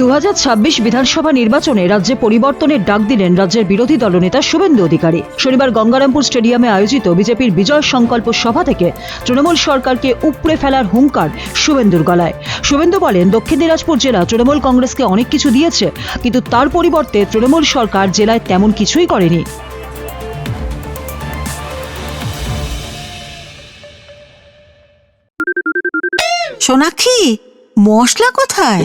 দু হাজার ছাব্বিশ বিধানসভা নির্বাচনে রাজ্যে পরিবর্তনের ডাক দিলেন রাজ্যের বিরোধী দলনেতা শুভেন্দু অধিকারী। শনিবার গঙ্গারামপুর স্টেডিয়ামে আয়োজিত বিজেপির বিজয় সংকল্প সভা থেকে তৃণমূল সরকারকে উপড়ে ফেলার হুঙ্কার শুভেন্দুর গলায়। শুভেন্দু বলেন, দক্ষিণ দিনাজপুর জেলা তৃণমূল কংগ্রেসকে অনেক কিছু দিয়েছে, কিন্তু তার পরিবর্তে তৃণমূল সরকার জেলায় তেমন কিছুই করেনি। সোনাক্ষী, মশলা কোথায়?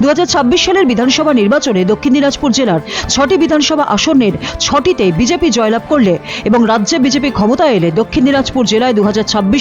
দু হাজার ছাব্বিশ সালের বিধানসভা নির্বাচনে দক্ষিণ দিনাজপুর জেলার ছটি বিধানসভা আসনের ছটিতে বিজেপি জয়লাভ করলে এবং রাজ্যে বিজেপি ক্ষমতায় এলে দক্ষিণ দিনাজপুর জেলায় দু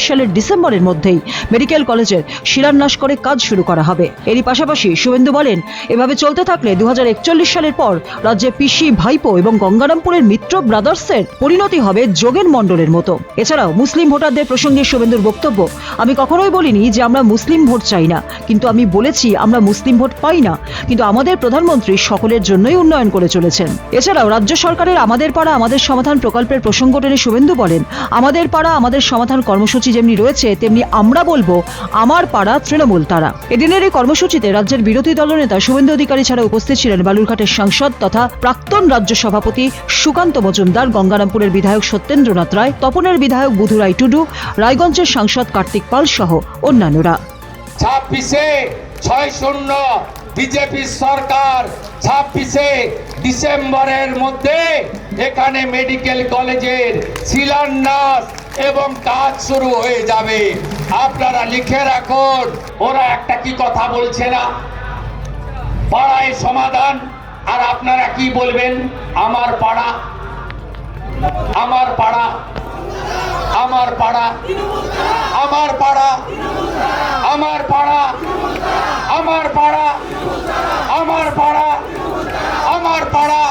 সালের ডিসেম্বরের মধ্যেই মেডিকেল কলেজের শিলান্যাস করে কাজ শুরু করা হবে। এরই পাশাপাশি শুভেন্দু বলেন, এভাবে চলতে থাকলে দু হাজার একচল্লিশ সালের পর রাজ্যে পিসি, ভাইপো এবং গঙ্গারামপুরের মিত্র ব্রাদার্সের পরিণতি হবে যোগেন মণ্ডলের মতো। এছাড়াও মুসলিম ভোটারদের প্রসঙ্গে শুভেন্দুর বক্তব্য, আমি কখনোই বলিনি যে আমরা মুসলিম ভোট চাই না, কিন্তু আমি বলেছি, আমরা মুসলিম ভোট পাই না। কিন্তু আমাদের প্রধানমন্ত্রী সকলের জন্যই উন্নয়ন করে চলেছেন। এছাড়াও রাজ্য সরকারের আমাদের পাড়া, আমাদের সমাধান প্রকল্পের প্রসঙ্গ টেনে শুভেন্দু বলেন, আমাদের পাড়া, আমাদের সমাধান কর্মসূচি যেমনি রয়েছে, তেমনি আমরা বলব, আমার পাড়া তৃণমূল তারা। এদিনের এই কর্মসূচিতে রাজ্যের বিরোধী দলনেতা শুভেন্দু অধিকারী ছাড়া উপস্থিত ছিলেন বালুরঘাটের সাংসদ তথা প্রাক্তন রাজ্য সভাপতি সুকান্ত মজুমদার, গঙ্গারামপুরের বিধায়ক সত্যেন্দ্রনাথ রায়, তপনের বিধায়ক বুধুরাই টুডু, রায়গঞ্জের সাংসদ কার্তিক পাল সহ অন্যান্যরা। ছাব্বিশে ছয় শূন্য বিজেপি সরকার, ছাব্বিশে ডিসেম্বরের মধ্যে এখানে মেডিকেল কলেজের শিলান্যাস এবং কাজ শুরু হয়ে যাবে। আপনারা লিখে রাখুন, ওরা একটা কি কথা বলছে না? পাড়ায় সমাধান, আর আপনারা কি বলবেন? আমার পাড়া আমার পাড়া আমার পাড়া আমার পাড়া আমার পাড়া আমার পাড়া আমার পাড়া আমার পাড়া,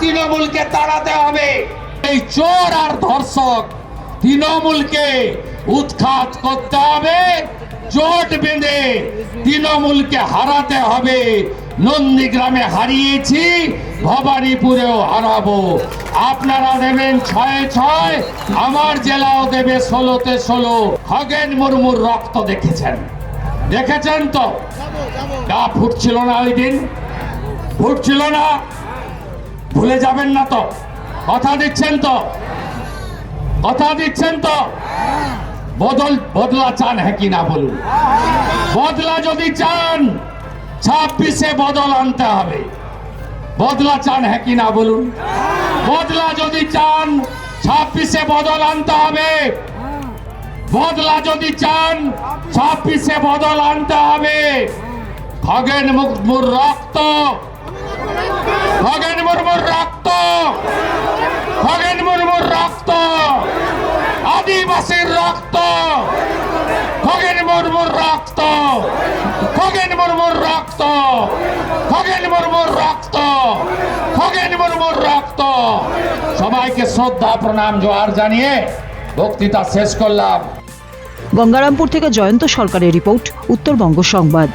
তৃণমূলকে তাড়াতে হবে। এই চোর আর ধর্ষক তৃণমূলকে উৎখাত করতে হবে, জোট বেঁধে তৃণমূলকে হারাতে হবে। নন্দীগ্রামে হারিয়েছি, ভবানীপুরেও হারাবো। আপনারা দেবেন ছয় ছয়, আমার জেলাও দেবে ষোলোতে ষোলো। খগেন মুর্মুর রক্ত দেখেছেন। দেখেছেন তো? গা ফুটছিল না ওই দিন। ফুটছিল না। ভুলে যাবেন না তো। কথা দিচ্ছেন তো? কথা দিচ্ছেন তো? বদল বদলা চান হ্যাঁ কি না বলুন? বদলা যদি চান, ছাব্বিশে বদল আনতে হবে। বদলা চান হ্যাঁ কি না বলুন? বদলা যদি চান, ছাব্বিশে বদল আনতে হবে। বদলা যদি চান ছাব্বিশে বদল আনতে হবে। খগেন মুর্মুর রক্ত। খগেন মুর্মুর রক্ত। খগেন মুর্মুর রক্ত। আদিবাসীর রক্ত। খগেন মুর্মুর রক্ত। খগেন মুর্মুর রক্ত। খগেন মুর্মুর রক্ত। খগেন মুর্মুর রক্ত। সবাইকে শ্রদ্ধা, প্রণাম, জোয়ার জানিয়ে বক্তৃতা শেষ করলাম। গঙ্গারামপুর থেকে জয়ন্ত সরকারের রিপোর্ট উত্তরবঙ্গ সংবাদ।